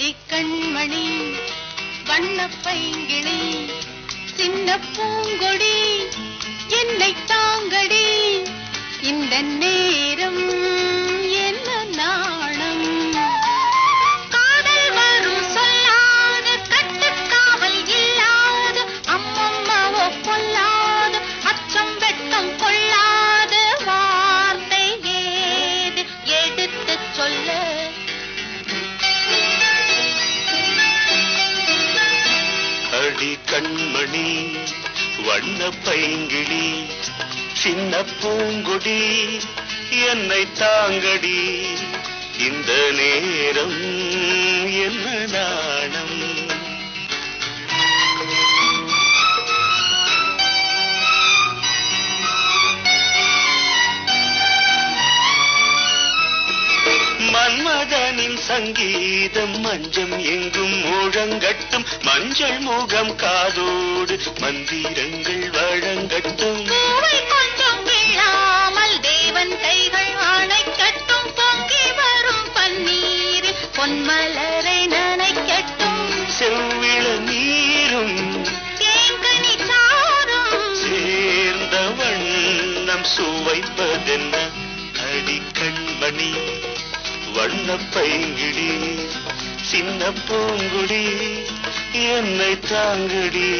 அடி கண்மணி வண்ண பைங்கிளி சின்ன பூங்கொடி என்னை தாங்கடி. இந்த நேரம் கண்மணி வண்ண பைங்கிழி சின்ன பூங்கொடி என்னை தாங்கடி. இந்த நேரம் என்ன நாணம்? சங்கீதம் மஞ்சம் எங்கும் முழங்கட்டும் மஞ்சள் முகம் காதோடு மந்திரங்கள் வழங்கட்டும். கொஞ்சம் விழாமல் தேவன் கைகள் அணைக்கட்டும் பொங்கி வரும் பன்னீரில் பொன்மலரை நனைக்கட்டும். செவ்விள நீரும் தேங்கனி சாரும் சேர்ந்த வண்ணம் சுவைப்பதென்ன? அடி கண்மணி வண்ண பைங்கிடி சின்ன பூங்குடி என்னை தாங்கடி.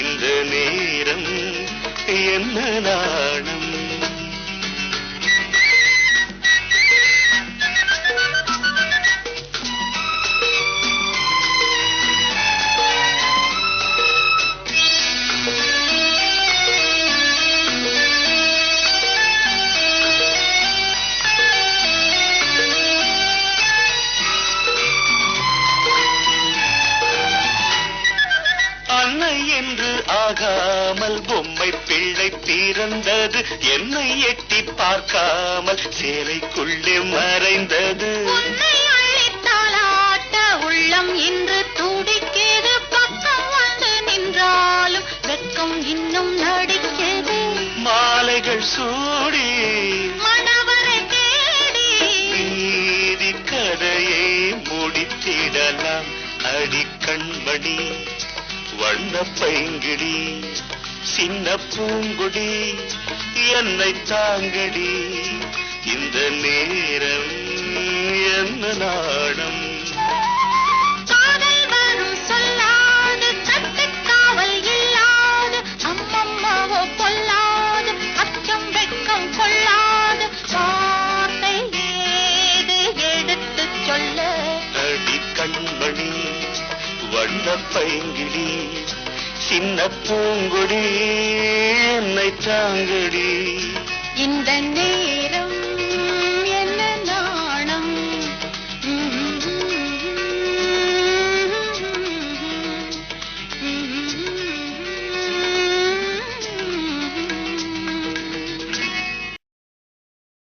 இந்த நேரம் என்ன நாணம் என்று ஆகாமல் பொம்மை பிள்ளை பிறந்தது. என்னை எட்டி பார்க்காமல் சேலைக்குள்ளே மறைந்தது. உள்ளம் இன்று துடிக்கிறது. பக்கம் வந்து நின்றாலும் வெட்கம் இன்னும் நடிக்கிறது. மாலைகள் சூடி மணவரை தேடி நீதி கதையை முடித்திடலாம். அடி கண்மணி வண்ண பைங்கிடி சின்ன பூங்குடி என்னை தாங்கடி. இந்த நேரம் என்ன நாடம்? கண்மணி வண்ண பைங்கிடி சின்ன பூங்கொடி என்னை தாங்கடி இந்த நேரம்